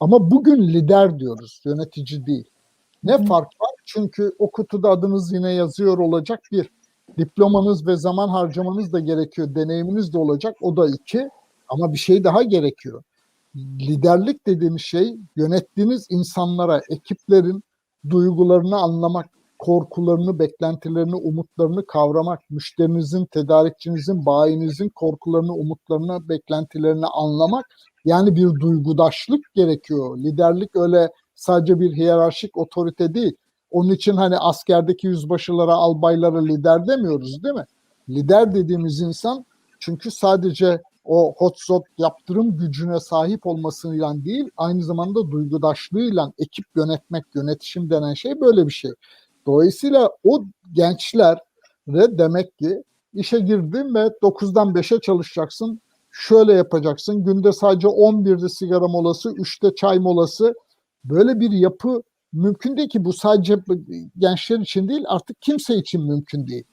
Ama bugün lider diyoruz, yönetici değil. Ne Hı fark var? Çünkü o kutuda adınız yine yazıyor olacak bir. Diplomanız ve zaman harcamanız da gerekiyor, deneyiminiz de olacak. O da iki. Ama bir şey daha gerekiyor. Liderlik dediğimiz şey yönettiğiniz insanlara, ekiplerin duygularını anlamak, korkularını, beklentilerini, umutlarını kavramak, müşterinizin, tedarikçinizin, bayinizin korkularını, umutlarını, beklentilerini anlamak. Yani bir duygudaşlık gerekiyor. Liderlik öyle sadece bir hiyerarşik otorite değil. Onun için hani askerdeki yüzbaşılara, albaylara lider demiyoruz değil mi? Lider dediğimiz insan çünkü sadece o hotshot yaptırım gücüne sahip olmasıyla değil, aynı zamanda duygudaşlığıyla ekip yönetmek, yönetişim denen şey böyle bir şey. Dolayısıyla o gençler de demek ki işe girdin ve 9'dan 5'e çalışacaksın. Şöyle yapacaksın. Günde sadece 11'de sigara molası, 3'te çay molası. Böyle bir yapı mümkün değil ki bu sadece gençler için değil artık kimse için mümkün değil.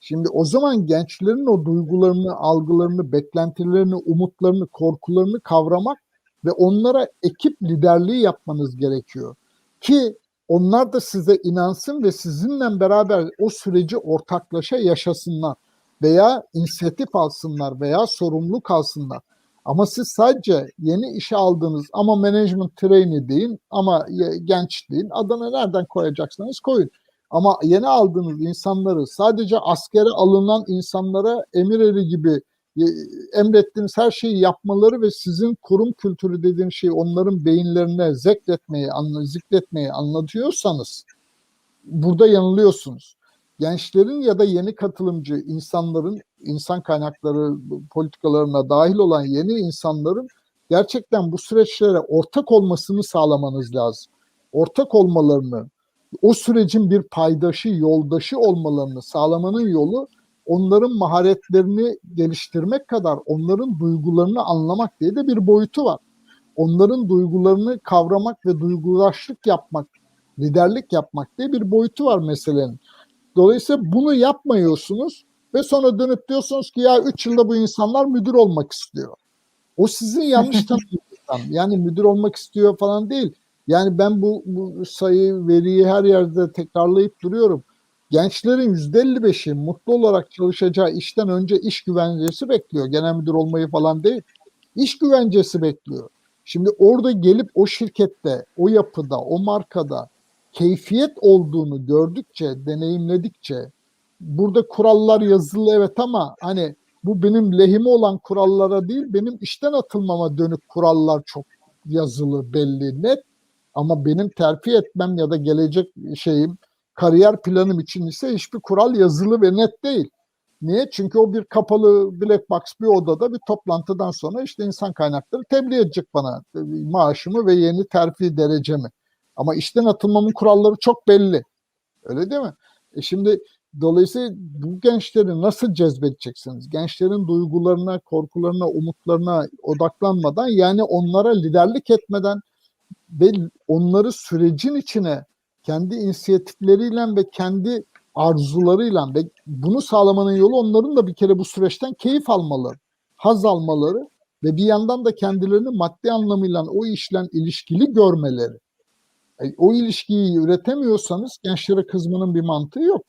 Şimdi o zaman gençlerin o duygularını, algılarını, beklentilerini, umutlarını, korkularını kavramak ve onlara ekip liderliği yapmanız gerekiyor. Ki onlar da size inansın ve sizinle beraber o süreci ortaklaşa yaşasınlar veya inisiyatif alsınlar veya sorumluluk alsınlar. Ama siz sadece yeni işe aldığınız ama management trainee deyin ama genç deyin adını nereden koyacaksanız koyun. Ama yeni aldığınız insanları sadece askere alınan insanlara emir eri gibi e, emrettiğiniz her şeyi yapmaları ve sizin kurum kültürü dediğin şeyi onların beyinlerine zekletmeyi, zikretmeyi anlatıyorsanız burada yanılıyorsunuz. Gençlerin ya da yeni katılımcı insanların, insan kaynakları politikalarına dahil olan yeni insanların gerçekten bu süreçlere ortak olmasını sağlamanız lazım. Ortak olmalarını, o sürecin bir paydaşı, yoldaşı olmalarını sağlamanın yolu onların maharetlerini geliştirmek kadar onların duygularını anlamak diye de bir boyutu var. Onların duygularını kavramak ve duygulaşlık yapmak, liderlik yapmak diye bir boyutu var meselenin. Dolayısıyla bunu yapmıyorsunuz ve sonra dönüp diyorsunuz ki ya 3 yılda bu insanlar müdür olmak istiyor. O sizin yanlış tanımınızdan. Yani müdür olmak istiyor falan değil. Yani ben bu, bu sayı, veriyi her yerde tekrarlayıp duruyorum. Gençlerin %55'i mutlu olarak çalışacağı işten önce iş güvencesi bekliyor. Genel müdür olmayı falan değil. İş güvencesi bekliyor. Şimdi orada gelip o şirkette, o yapıda, o markada keyfiyet olduğunu gördükçe, deneyimledikçe burada kurallar yazılı evet ama hani bu benim lehime olan kurallara değil, benim işten atılmama dönük kurallar çok yazılı, belli, net. Ama benim terfi etmem ya da gelecek şeyim, kariyer planım için ise hiçbir kural yazılı ve net değil. Niye? Çünkü o bir kapalı black box bir odada bir toplantıdan sonra işte insan kaynakları tebliğ edecek bana maaşımı ve yeni terfi derecemi. Ama işten atılmamın kuralları çok belli. Öyle değil mi? E şimdi dolayısıyla bu gençleri nasıl cezbedeceksiniz? Gençlerin duygularına, korkularına, umutlarına odaklanmadan yani onlara liderlik etmeden ve onları sürecin içine kendi inisiyatifleriyle ve kendi arzularıyla ve bunu sağlamanın yolu onların da bir kere bu süreçten keyif almaları, haz almaları ve bir yandan da kendilerini maddi anlamıyla o işle ilişkili görmeleri. E, o ilişkiyi üretemiyorsanız gençlere kızmanın bir mantığı yok.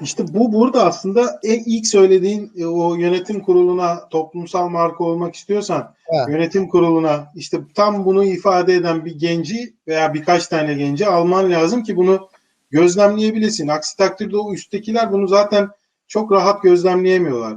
İşte bu burada aslında en ilk söylediğin e, o yönetim kuruluna toplumsal marka olmak istiyorsan Evet. yönetim kuruluna işte tam bunu ifade eden bir genci veya birkaç tane genci alman lazım ki bunu gözlemleyebilesin. Aksi takdirde o üsttekiler bunu zaten çok rahat gözlemleyemiyorlar.